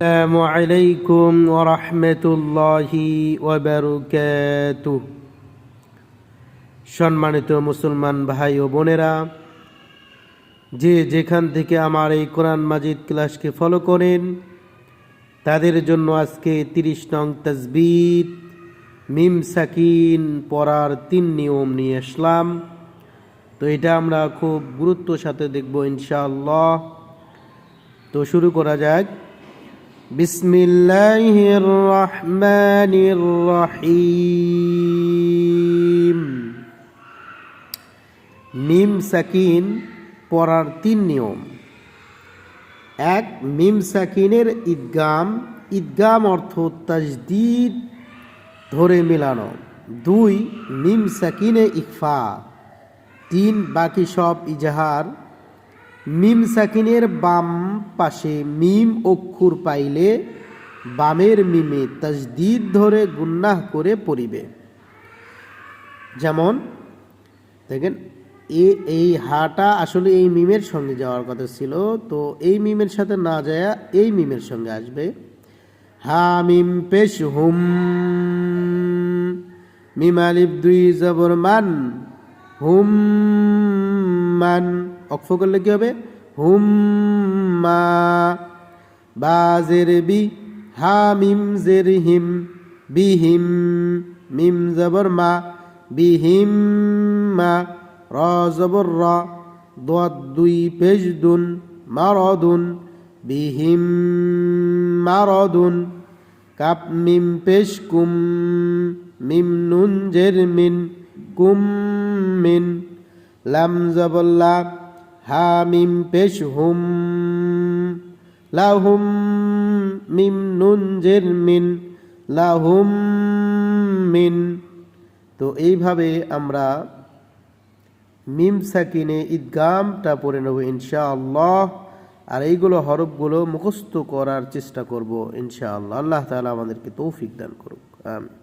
السلام عليكم ورحمة الله وبركاته সম্মানিত মুসলমান ভাই ও বোনেরা যে যেখান থেকে আমার এই কোরআন মাজিদ ক্লাসকে ফলো করেন তাদের জন্য আজকে তিরিশ নং তসবিদ মিম সাকিন পড়ার তিন নিয়ম নিয়ে আসলাম তো এটা আমরা খুব গুরুত্ব সাথে দেখব ইনশাআল্লাহ তো শুরু করা যাক بسم الله الرحمن الرحيم মিম সাকিন পড়ার তিন নিয়ম এক মিম সাকিনের ঈদগাম ঈদগাম অর্থ তাজদিদ ধরে মেলানো দুই মিম সাকিনে ইকফা তিন বাকি সব ইজাহার মিম সাকিনের বাম পাশে মিম অক্ষর পাইলে বামের মিমে তাজদিদ ধরে গুন্নাহ করে পড়িবে। যেমন, দেখেন, এ, এই হাটা আসলে এই মিমের সঙ্গে যাওয়ার কথা ছিল, তো এই মিমের সাথে না যায় এই মিমের সঙ্গে আসবে। হা মিম পেশ হুম, মিম আলিফ দুই জবর মান, হুম মান। অক্ষ করলে কি হবে? হুম মা বা জের বি হা মিম জের হিম বিহিম মিম জবর মা বিহিম মা র জবর র দুই পেশ দুন মারদুন বিহিম মারদুন কাপ মিম পেশ কুম মিম নুন জের মিন কুম মিন লাম জবল্লা হা মিম পেশ হুম লাহুম মিম নুন জের মিন, লাহুম মিন। তো এইভাবে আমরা মিম সাকিনে ঈদগামটা পড়ে নেব ইনশাআল্লাহ। আর এইগুলো হরফগুলো মুখস্থ করার চেষ্টা করব ইনশাআল্লাহ। আল্লাহ তাআলা আমাদেরকে তৌফিক দান করুক। আমিন।